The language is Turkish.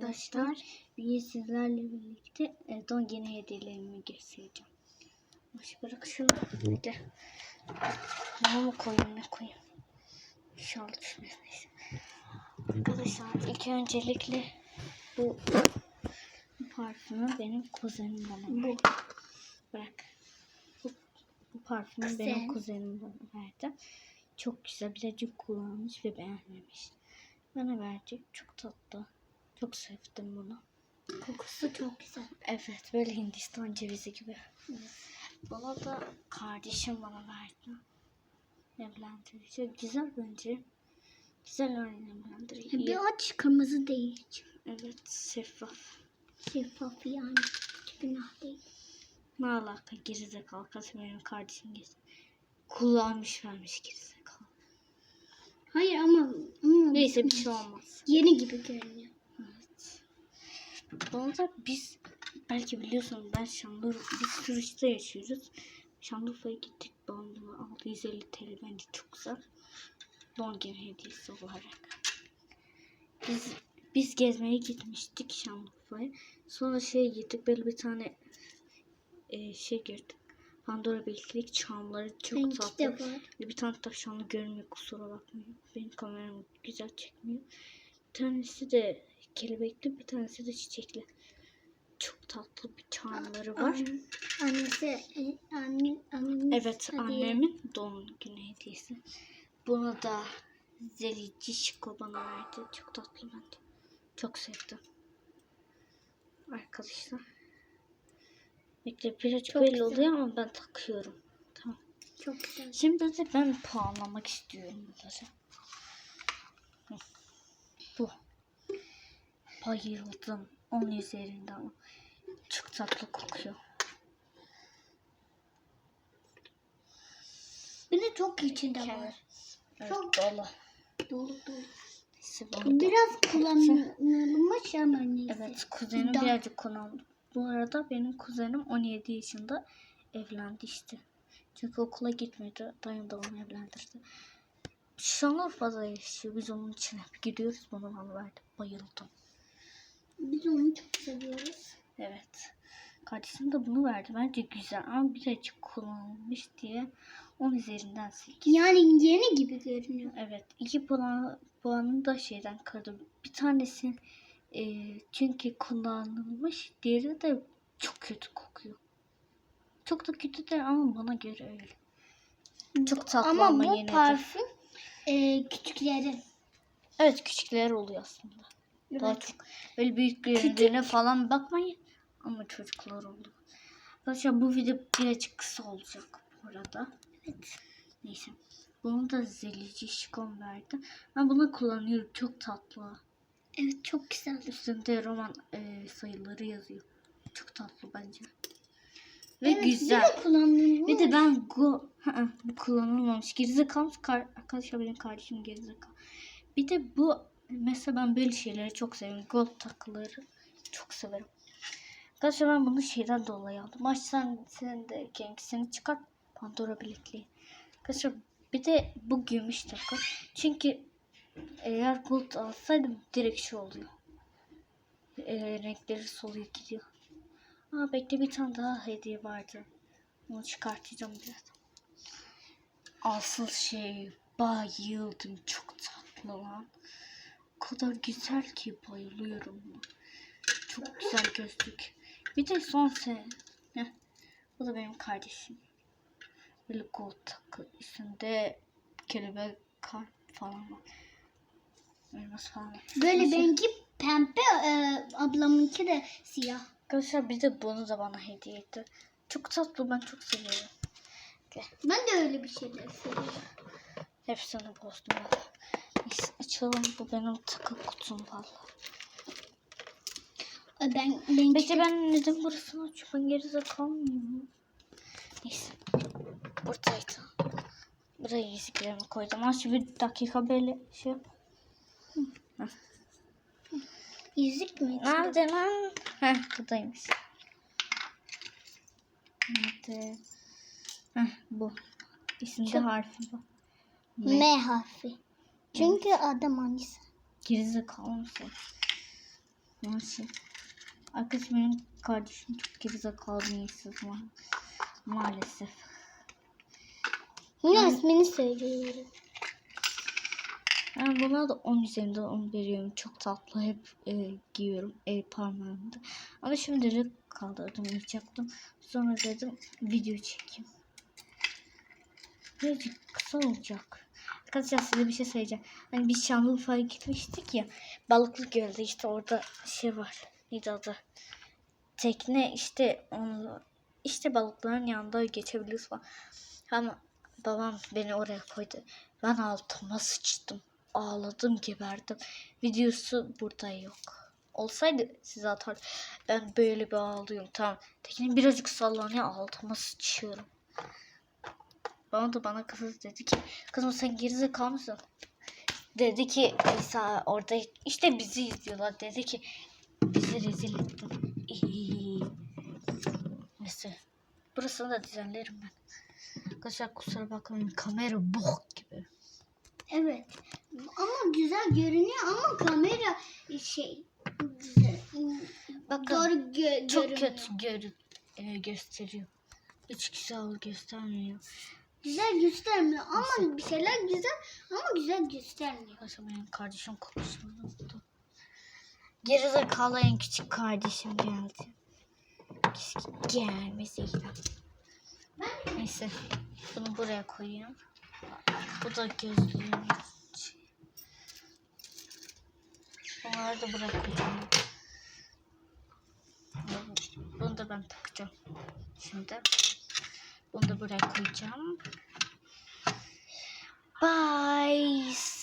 arkadaşlar. Bugün sizlerle birlikte e, don yeni hediyelerimi göstereceğim. Baş bırak şu bir de. Bunu mu koyayım ne koyayım? İnşallah düşmez neyse. Arkadaşlar ilk öncelikle bu, bu parfümü benim kuzenim bana verdi. Bırak. Bu, bu parfümü benim Kuzen. kuzenim bana verdi. Çok güzel birazcık kullanmış ve beğenmemiş. Bana verdi. Çok tatlı. Çok sevdim bunu. Kokusu çok güzel. Evet böyle Hindistan cevizi gibi. Bunu da kardeşim bana verdi. Evlendirici. Güzel bence. Güzel evlendirici. Bir aç kırmızı değil. Evet şeffaf. Şeffaf yani. Günah değil. Ne alaka gerizekalı kasım benim kardeşim gez. Kullanmış vermiş gerizekalı. Hayır ama, ama Neyse bir şey olmaz. yeni gibi görünüyor. Da biz belki biliyorsunuz ben Şanlıurfa biz Sürüş'te yaşıyoruz. Şanlıurfa'ya gittik bandına 650 TL bence çok güzel. Doğum günü hediyesi olarak. Biz biz gezmeye gitmiştik Şanlıurfa'ya. Sonra şeye gittik böyle bir tane e, şey girdik. Pandora Bilgelik çamları çok Benimki tatlı. Bir tane tavşanlı görünmüyor kusura bakmayın. Benim kameram güzel çekmiyor. Bir tanesi de kelebekli bir tanesi de çiçekli. Çok tatlı bir çamları var. An- Annesi, e, anne, anne, Evet annemin doğum günü hediyesi. Bunu da Zelici Şiko bana verdi. Çok tatlı bence. Çok sevdim. Arkadaşlar. Bekle birazcık Çok belli güzel. oluyor ama ben takıyorum. Tamam. Çok güzel. Şimdi de ben puanlamak istiyorum bunları. Hı. Bu. Bayıldım. 10 üzerinden. Çok tatlı kokuyor. Bir de çok içinde var. Evet, Çok- dolu. Dolu dolu. Neyse, da- Biraz kullanılmış ama neyse. Evet kuzenim Daha- birazcık kullandı. Bu arada benim kuzenim 17 yaşında evlendi işte. Çünkü okula gitmiyordu. Dayım da onu evlendirdi. Şanlıurfa'da yaşıyor. Biz onun için hep gidiyoruz. Bunu bana verdi. Bayıldım. Biz onu çok seviyoruz. Evet. Kardeşim de bunu verdi. Bence güzel ama birazcık kullanılmış diye 10 üzerinden 8. Yani yeni gibi görünüyor. Evet. iki puan, puanını da şeyden kırdım. Bir tanesi e, çünkü kullanılmış. Diğeri de çok kötü kokuyor. Çok da kötü değil ama bana göre öyle. Çok tatlı ama, Ama bu yine de. parfüm e, küçüklerin. Evet küçükler oluyor aslında. Daha Evet. çok. Böyle büyüklerine falan bakmayın. Ama çocuklar oldu. Arkadaşlar bu video birazcık kısa olacak bu arada. Evet. Neyse. Bunu da Zelici Şikon verdi. Ben bunu kullanıyorum. Çok tatlı. Evet çok güzel. Üstünde roman e, sayıları yazıyor. Çok tatlı bence. Ve Evet, güzel. Bir de. Bir de ben go bu kullanılmamış. Gerizekalı arkadaşlar benim kardeşim gerizekalı. Bir de bu mesela ben böyle şeyleri çok seviyorum. Gold takıları çok severim. Arkadaşlar ben bunu şeyden dolayı aldım. Aç sen, sen de kendisini çıkart. Pandora bilekliği. Arkadaşlar bir de bu gümüş takı. Çünkü eğer gold alsaydım direkt şey oluyor. E, renkleri soluyor gidiyor. Aa bekle bir tane daha hediye vardı. Onu çıkartacağım biraz. Asıl şey bayıldım. Çok tatlı lan. Kadar güzel ki bayılıyorum. Çok güzel gözlük. Bir de son sen. Heh. Bu da benim kardeşim. Böyle gold takı. Üstünde kelebek kalp falan var. Elmas falan. Böyle Neyse. benimki pembe, e, ablamınki de siyah. Arkadaşlar bir de bunu da bana hediye etti. Çok tatlı ben çok seviyorum. Ben de öyle bir şeyler seviyorum. Hepsini bozdum valla. Neyse açalım. Bu benim takı kutum valla. Ben, benimki Bekle ben neden burasını açıyorum? Ben gerizekalı mıyım? Neyse. Buradaydı. Buraya yüzüklerimi koydum. Aç bir dakika böyle şey yap. yüzük mü? Nerede lan? Heh buradaymış. Nerede? Heh bu. İsimde harfi var. M harfi. Çünkü adam annesi. Gerizekalı mısın? Nasıl? Arkadaşım benim kardeşim çok gerizekalı insan ma maalesef. Yine ismini söylüyorum. Ben buna da 10 üzerinden 10 veriyorum. Çok tatlı hep e, giyiyorum el parmağımda. Ama şimdilik kaldırdım yapacaktım. Sonra dedim video çekeyim. Birazcık kısa olacak. Arkadaşlar size bir şey söyleyeceğim. Hani biz Şanlıurfa'ya gitmiştik ya. Balıklı Göl'de işte orada şey var. Neydi adı? Tekne işte onu, işte balıkların yanında geçebiliyoruz falan. Ama babam beni oraya koydu. Ben altıma sıçtım. Ağladım geberdim. Videosu burada yok. Olsaydı size atar. Ben böyle bir ağlıyorum. Tamam. Tekne birazcık sallanıyor. Altıma sıçıyorum. Bana da bana kızı dedi ki kızım sen gerizekalı mısın? Dedi ki İsa orada işte bizi izliyorlar. Dedi ki bizi rezil ettin. Neyse. Burasını da düzenlerim ben. Arkadaşlar kusura bakmayın kamera bok gibi. Evet. Ama güzel görünüyor ama kamera şey güzel. Bakın Doğru gö- çok görünüyor. kötü gör e, gösteriyor. Hiç güzel göstermiyor. Güzel göstermiyor ama bir şeyler güzel ama güzel göstermiyor. Arkadaşlar benim kardeşim konuşmayı unuttu. Gerizekalı en küçük kardeşim geldi. Keşke gelmeseydi. Neyse. Bunu buraya koyayım. Bu da gözlüğüm. Bunları da buraya koyacağım. Bunu da ben takacağım. Şimdi. Bunu da buraya koyacağım. Bye.